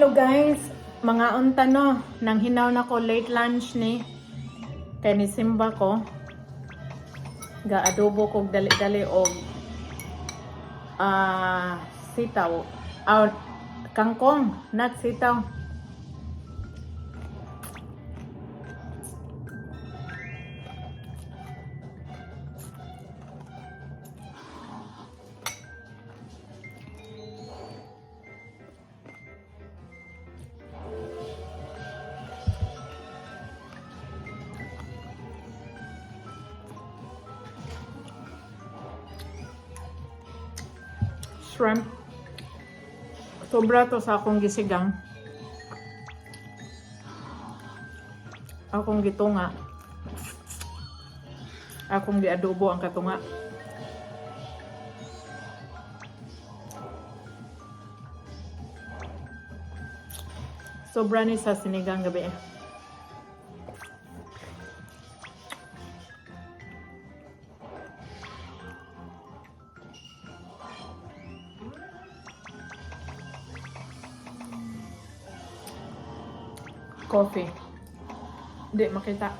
Hello guys, mga unta no, nang hinaw na ko late lunch ni kay ni Simba ko. Ga adobo kog dali-dali og ah sitaw. Ah, kangkong, not sitaw. Shrimp. Sobra to sa akong gisigang. Akong gitunga. Akong giadobo ang katunga. Sobra ni sa sinigang gabi. Coffee. Hindi makita.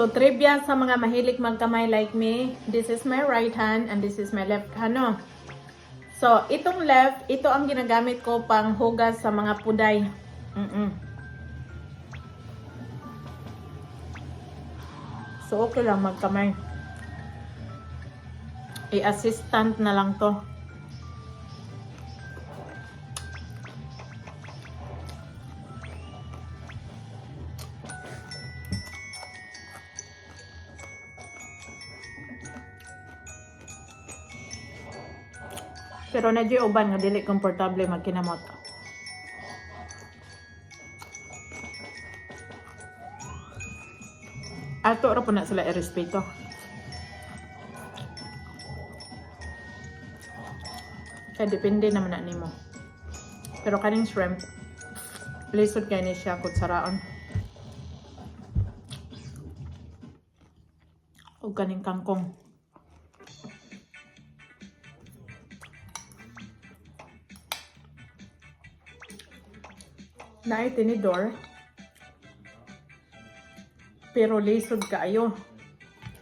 So, trivia sa mga mahilig magkamay like me. This is my right hand and this is my left hand, no? So, itong left, ito ang ginagamit ko pang hugas sa mga puday. Mm-mm. So, okay lang magkamay. I-assistant na lang to. Pero na uban nga dili komportable magkinamot. Ato ra po na sila irespeto. Kaya depende naman na nimo. Pero kaning shrimp, lisod kay ni siya kutsaraon. O kaning kangkong. Naay tinidor. Pero lisod kaayo.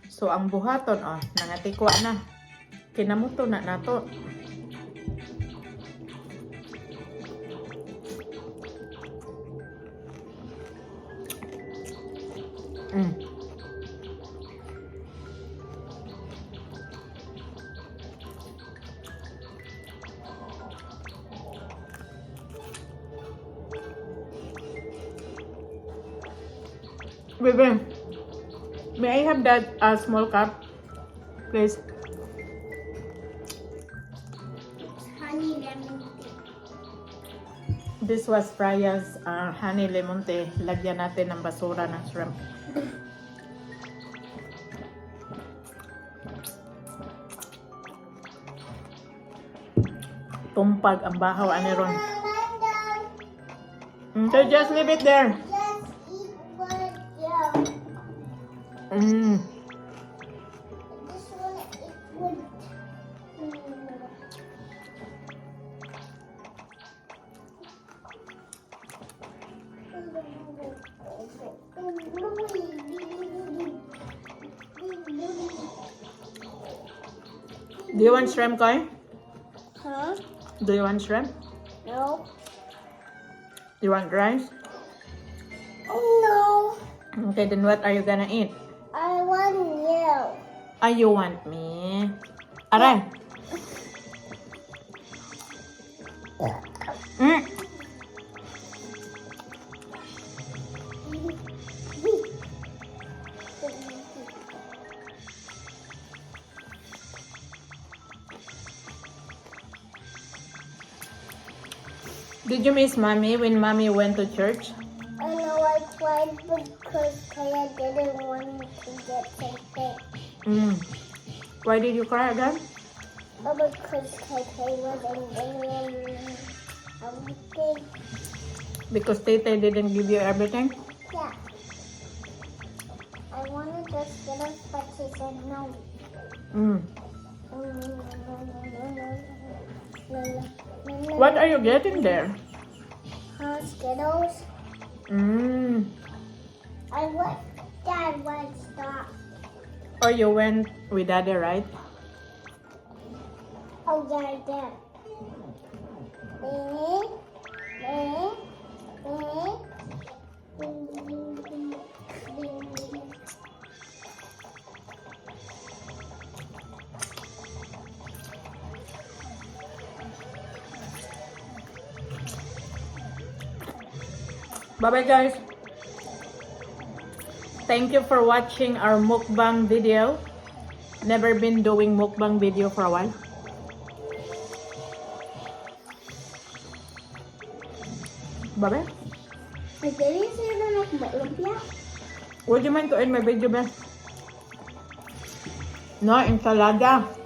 So ang buhaton oh, nangatikwa na. Kinamuto na nato. Bebe, may I have that uh, small cup, please? honey lemon tea. This was Freya's uh, honey lemon tea. Lagyan natin ng basura ng shrimp. Tumpag ang bahaw ani ron. Okay, just leave it there. Mm. Just wanna eat. Do you want shrimp, Koy? Huh? Do you want shrimp? No. Do you want rice? No. Okay, then what are you gonna eat? Ah, you want me? Aray! Mm. Did you miss mommy when mommy went to church? I know I cried because Kaya didn't want to get something. Mm. Why did you cry again? Oh, because tete wasn't giving everything. Because tete didn't give you everything? Yeah. I wanted the Skittles, but she said no. Mm. What are you getting there? Huh, Skittles? Mm. I want Dad wants stop? Or you went with daddy, right? Oh, yeah, yeah. Bye-bye, Eh, Thank you for watching our mukbang video. Never been doing mukbang video for a while. Bye-bye. Nagdali sila na. Would you mind to end my video, Ben? No, ensalada.